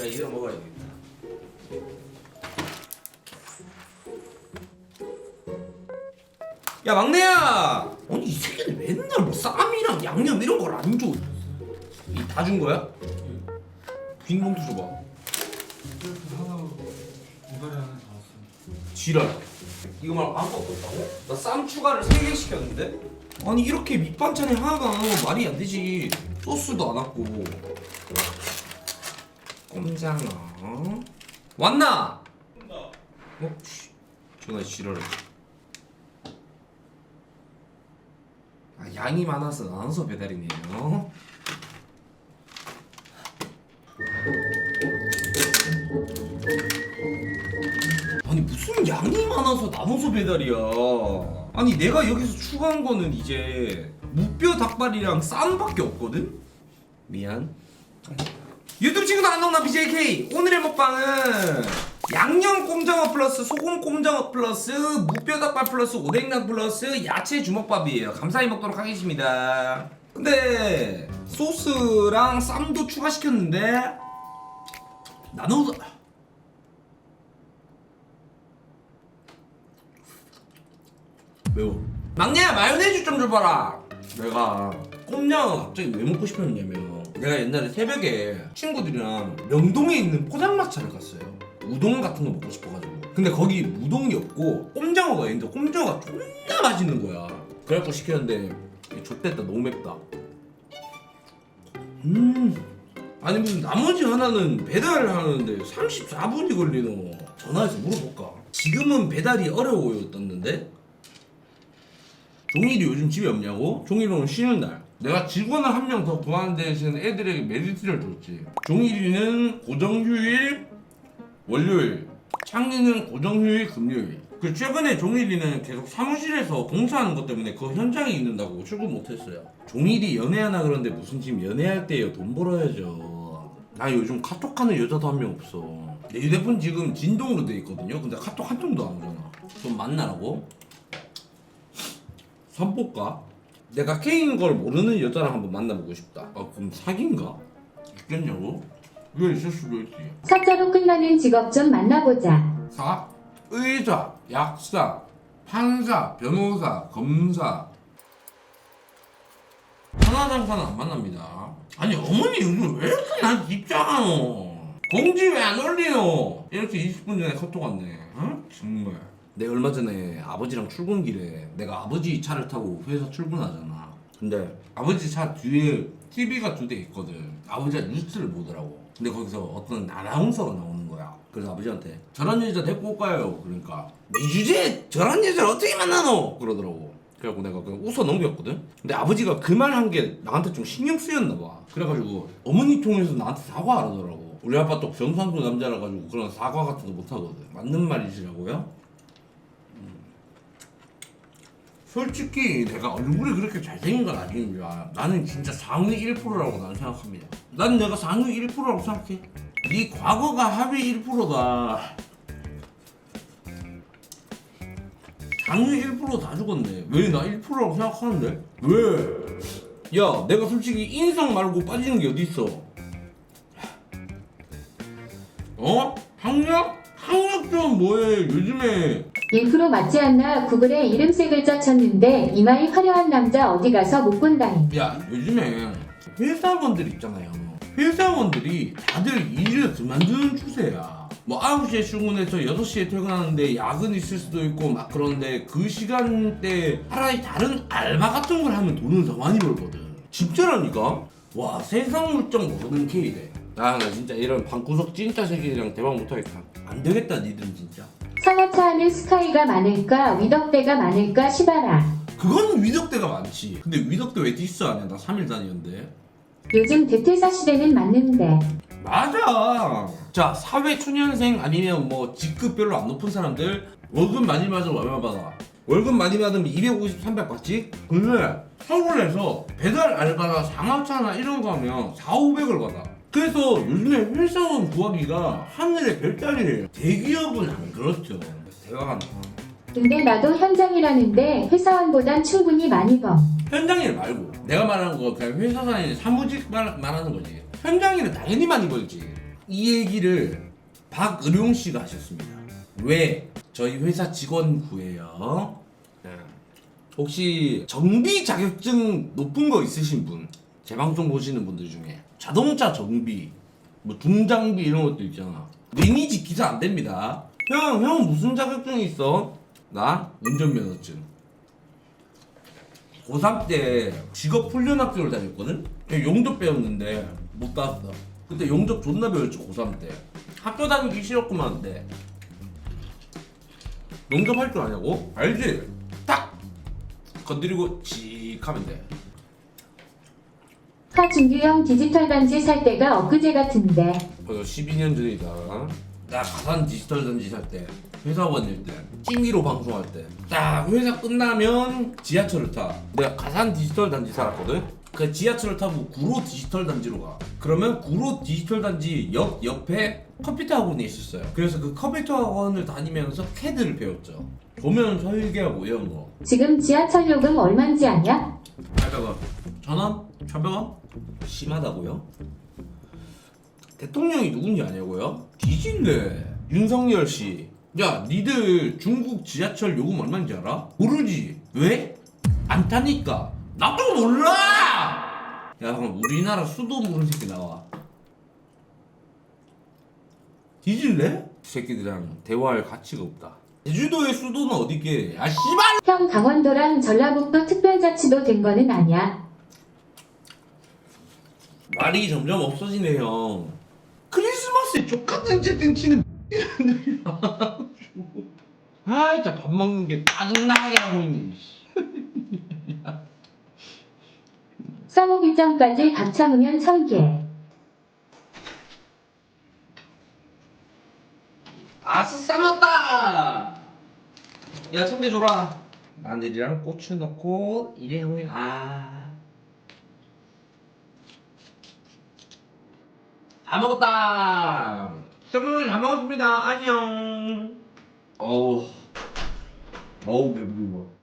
야 이거 먹어야겠다. 야 막내야! 아니 이 새끼들 맨날 뭐 쌈이랑 양념 이런 걸 안 줘. 이 다 준 거야? 빈 봉투 줘봐. 지랄. 이거 말고 아무것도 없다고? 나 쌈 추가를 3개 시켰는데? 아니 이렇게 안 오면 말이 안 되지 소스도 안 왔고 꼼장어 왔나? 어? 씨. 전화 지랄해 아 양이 많아서 나눠서 배달이네요 아니 무슨 양이 많아서 나눠서 배달이야 아니 내가 여기서 추가한 거는 이제 무뼈 닭발이랑 쌈밖에 없거든? 미안 유튜브 친구들 안녕 나 BJK 오늘의 먹방은 양념 꼼장어 플러스 소금 꼼장어 플러스 무뼈 닭발 플러스 오뎅장 플러스 야채 주먹밥이에요. 감사히 먹도록 하겠습니다. 근데 소스랑 쌈도 추가시켰는데 나눠서 매워. 막내야 마요네즈 좀 줘봐라. 내가 꼼냥 갑자기 왜 먹고 싶었냐면 내가 옛날에 새벽에 친구들이랑 명동에 있는 포장마차를 갔어요. 우동 같은 거 먹고 싶어가지고. 근데 거기 우동이 없고 꼼장어가 있는데 꼼장어가 존나 맛있는 거야. 그래갖고 시켰는데 좆됐다. 너무 맵다. 음. 아니 무슨 나머지 하나는 배달을 하는데 34분이 걸리노. 전화해서 물어볼까? 지금은 배달이 어려워요 떴는데? 종일이 요즘 집에 없냐고? 종일이는 쉬는 날. 내가 직원을 한 명 더 구하는 대신 애들에게 메리트를 줬지. 종일이는 고정휴일, 월요일. 창리는 고정휴일, 금요일. 그 최근에 종일이는 계속 사무실에서 공사하는 것 때문에 그 현장에 있는다고 출근 못했어요. 종일이 연애하나 그런데 무슨 지금 연애할 때요 돈 벌어야죠. 나 요즘 카톡하는 여자도 한 명 없어. 내 휴대폰 지금 진동으로 돼 있거든요. 근데 카톡 한 통도 안 오잖아. 좀 만나라고? 선볼까? 내가 K인 걸 모르는 여자랑 한번 만나보고 싶다. 아 그럼 사기인가? 있겠냐고? 왜 있을 수도 있지. 사자로 끝나는 직업 좀 만나보자. 사, 의사, 약사, 판사, 변호사, 검사. 하나장사는 안 만납니다. 아니 어머니 요즘 왜 이렇게 난 입장하노? 공지 왜 안 올리노? 이렇게 20분 전에 카톡 왔네. 응? 정말. 내 얼마 전에 아버지랑 출근길에 내가 아버지 차를 타고 회사 출근하잖아. 근데 아버지 차 뒤에 TV가 두 대 있거든. 아버지가 뉴스를 보더라고. 근데 거기서 어떤 아나운서가 나오는 거야. 그래서 아버지한테 저런 여자 데리고 올까요? 그러니까 이 주제에 저런 여자를 어떻게 만나노? 그러더라고. 그래갖고 내가 그냥 웃어 넘겼거든. 근데 아버지가 그 말 한 게 나한테 좀 신경 쓰였나 봐. 그래가지고 어머니 통해서 나한테 사과하더라고. 우리 아빠 또 경상도 남자라 가지고 그런 사과 같은 거 못 하거든. 맞는 말이시라고요? 솔직히 내가 얼굴이 그렇게 잘생긴 건 아니니까 나는 진짜 상위 1%라고 나는 생각합니다. 난 내가 상위 1%라고 생각해. 네 과거가 하위 1%다. 상위 1%다 죽었네. 왜 나 1%라고 생각하는데? 왜? 야, 내가 솔직히 인상 말고 빠지는 게 어디 있어? 어? 학력? 학력 좀 뭐해? 요즘에 1% 맞지 않나 구글에 이름 세 글자 쳤는데 이마이 화려한 남자 어디 가서 못 본다잉. 야 요즘에 회사원들 있잖아요. 회사원들이 다들 일을 그만두는 추세야. 뭐 9시에 출근해서 6시에 퇴근하는데 야근 있을 수도 있고 막 그런데 그 시간대 차라리 다른 알바 같은 걸 하면 돈을 더 많이 벌거든. 진짜라니까? 와 세상 물정 모르는 K래. 아나 진짜 이런 방구석 찐따 새끼들이랑 대화 못하겠다. 안 되겠다 니들은 진짜 상하차 하는 스카이가 많을까 위덕대가 많을까 시바라. 그건 위덕대가 많지 근데 위덕대 왜 디스 안 해? 나 3일 다니는데 요즘 대퇴사 시대는 맞는데. 맞아. 자 사회 초년생 아니면 뭐 직급 별로 안 높은 사람들 월급 많이 받으면 얼마 받아? 월급 많이 받으면 250, 300 받지? 근데 서울에서 배달 알바나 장학차나 이런 거 하면 4, 500을 받아. 그래서 요즘에 회사원 구하기가 하늘의 별따리예요. 대기업은 안 그렇죠. 대화가 안. 근데 나도 현장이라는데 회사원보단 충분히 많이 버. 현장 일 말고 내가 말하는 거 그냥 회사 다니는 사무직 말, 말하는 거지 현장 일은 당연히 많이 벌지 이 얘기를 박의룡 씨가 하셨습니다. 왜? 저희 회사 직원 구해요. 네. 혹시 정비 자격증 높은 거 있으신 분, 제 방송 보시는 분들 중에 자동차 정비, 뭐 중장비 이런 것도 있잖아. 리니지 기사 안 됩니다. 형, 형 무슨 자격증이 있어? 나 운전면허증. 고3 때 직업 훈련 학교를 다녔거든? 용접 배웠는데 못 따왔어. 그때 용접 존나 배웠지 고3 때. 학교 다니기 싫었구만 근데. 용접할 줄 아냐고? 알지? 딱! 건드리고 칙 하면 돼. 하준규형 디지털 단지 살 때가 엊그제 같은데 벌써 12년 전이다. 나 가산 디지털 단지 살 때, 회사원 일 때, 찜기로 방송할 때, 딱 회사 끝나면 지하철을 타. 내가 가산 디지털 단지 살았거든? 그 지하철을 타고 구로 디지털 단지로 가. 그러면 구로 디지털 단지 역 옆에 컴퓨터 학원이 있었어요. 그래서 그 컴퓨터 학원을 다니면서 캐드를 배웠죠. 도면 설계하고 이런 거. 지금 지하철 요금 얼만지 아냐? 800원. 전원? 1100원? 심하다고요? 대통령이 누군지 아냐고요? 뒤질래. 윤석열 씨. 야, 니들 중국 지하철 요금 얼마인지 알아? 모르지. 왜? 안 타니까. 나도 몰라! 야, 그럼 우리나라 수도 모르는 새끼 나와. 뒤질래? 이 새끼들이랑 대화할 가치가 없다. 제주도의 수도는 어디게? 야, 씨발! 형 강원도랑 전라북도 특별자치도 된 거는 아냐? 말이 점점 없어지네 형 크리스마스에 족같은 채팅치는 아 진짜 밥 먹는 게 짜증나게 하고 있네 씨. 일정까지 밥 참으면 천개 아싸 싸먹다! 야 청대 줘라. 마늘이랑 고추 넣고 이래 오면 아. 다 먹었다. 여러분 다 먹었습니다. 안녕. 어우. 어우 배부르고